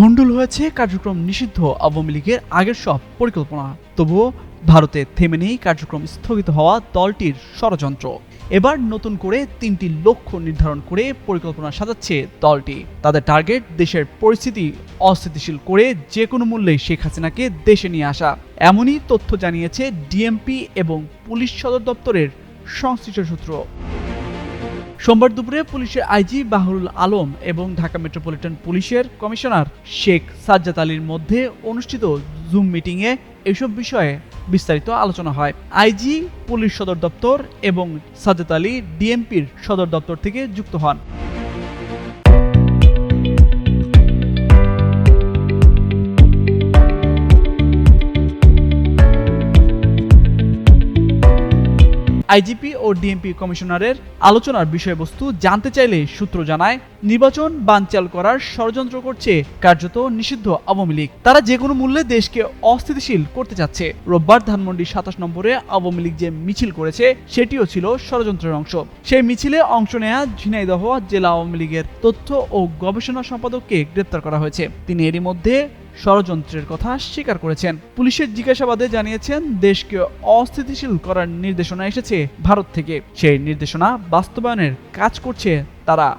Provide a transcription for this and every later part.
ভণ্ডুল হয়েছে, কার্যক্রম নিষিদ্ধ, আওয়ামী লীগের আগের সব পরিকল্পনা। তবুও ভারতে থেমে নেই কার্যক্রম স্থগিত হওয়া দলটির ষড়যন্ত্র। এবার নতুন করে তিনটি লক্ষ্য নির্ধারণ করে পরিকল্পনা সাজাচ্ছে দলটি। তাদের টার্গেট, দেশের পরিস্থিতি অস্থিতিশীল করে যে কোনো মূল্যে শেখ হাসিনাকে দেশে নিয়ে আসা। এমনই তথ্য জানিয়েছে ডিএমপি এবং পুলিশ সদর দপ্তরের সংশ্লিষ্ট সূত্র। সোমবার দুপুরে পুলিশের আইজি বাহরুল আলম এবং ঢাকা মেট্রোপলিটন পুলিশের কমিশনার শেখ সাজ্জাদ আলীর মধ্যে অনুষ্ঠিত জুম মিটিংয়ে এসব বিষয়ে বিস্তারিত আলোচনা হয়। আইজি, পুলিশ সদর দপ্তর এবং সাজ্জাদ আলী ডিএমপির সদর দপ্তর থেকে যুক্ত হন। আইজিপি ও ডিএমপি কমিশনারের আলোচনার বিষয়বস্তু জানতে চাইলে সূত্র জানায়, নির্বাচন বানচাল করার ষড়যন্ত্র করছে কার্যত নিষিদ্ধ আওয়ামী লীগ। তারা যে কোনো মূল্যে দেশকে অস্থিতিশীল করতে চাচ্ছে। রোববার ধানমন্ডি সাতাশ নম্বরে আওয়ামী লীগ যে মিছিল করেছে, সেটিও ছিল ষড়যন্ত্রের অংশ। সেই মিছিলে অংশ নেয়া ঝিনাইদহ জেলা আওয়ামী লীগের তথ্য ও গবেষণা সম্পাদককে গ্রেপ্তার করা হয়েছে। তিনি এরই মধ্যে ষড়যন্ত্রের কথা স্বীকার করেছেন। পুলিশের জিজ্ঞাসাবাদে জানিয়েছেন, দেশকে অস্থিতিশীল করার নির্দেশনা এসেছে ভারত থেকে। সেই নির্দেশনা বাস্তবায়নের কাজ করছে তারা।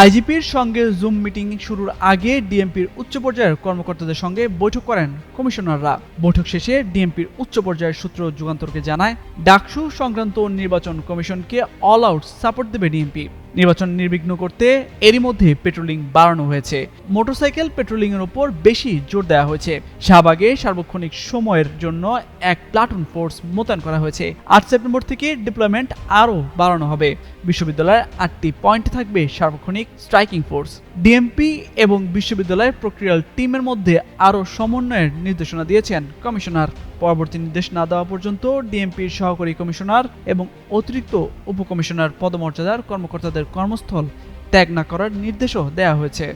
আইজিপির সঙ্গে জুম মিটিং শুরুর আগে ডিএমপির উচ্চ পর্যায়ের কর্মকর্তাদের সঙ্গে বৈঠক করেন কমিশনাররা। বৈঠক শেষে ডিএমপির উচ্চ পর্যায়ের সূত্র যুগান্তরকে জানায়, ডাকসু সংক্রান্ত নির্বাচন কমিশনকে অল আউট সাপোর্ট দেবে ডিএমপি। নির্বাচন নির্বিঘ্ন করতে এরই মধ্যে পেট্রোলিং বাড়ানো হয়েছে। মোটরসাইকেল পেট্রোলিং এর উপর বেশি জোর দেওয়া হয়েছে। শাহবাগে সার্বক্ষণিক সময়ের জন্য এক প্লাটুন ফোর্স মোতায়েন করা হয়েছে। আট সেপ্টেম্বর থেকে ডিপ্লয়মেন্ট আরও বাড়ানো হবে। বিশ্ববিদ্যালয়ের আটটি পয়েন্ট থাকবে সার্বক্ষণিক স্ট্রাইকিং ফোর্স। ডিএমপি এবং বিশ্ববিদ্যালয়ের প্রক্রিয়াল টিমের মধ্যে আরও সমন্বয়ের নির্দেশনা দিয়েছেন কমিশনার। পরবর্তী নির্দেশ না দেওয়া পর্যন্ত ডিএমপির সহকারী কমিশনার এবং অতিরিক্ত উপকমিশনার পদমর্যাদার কর্মকর্তাদের কর্মস্থল ত্যাগ না করার নির্দেশও দেওয়া হয়েছে।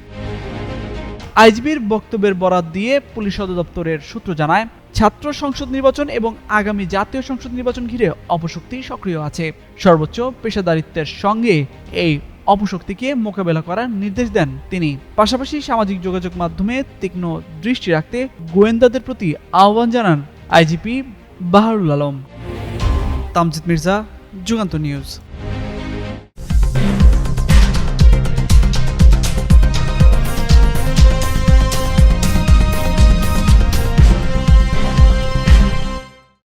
আইজিবির বক্তব্যের বরাত দিয়ে পুলিশ সদর দপ্তরের সূত্র জানায়, ছাত্র সংসদ নির্বাচন এবং আগামী জাতীয় সংসদ নির্বাচন ঘিরে অপশক্তি সক্রিয় আছে। সর্বোচ্চ পেশাদারিত্বের সঙ্গে এই অপশক্তিকে মোকাবেলা করার নির্দেশ দেন তিনি। পাশাপাশি সামাজিক যোগাযোগ মাধ্যমে তীক্ষ্ণ দৃষ্টি রাখতে গোয়েন্দাদের প্রতি আহ্বান জানান আইজিপি বাহারুল আলম। তামজিদ মির্জা, যুগান্ত নিউজ।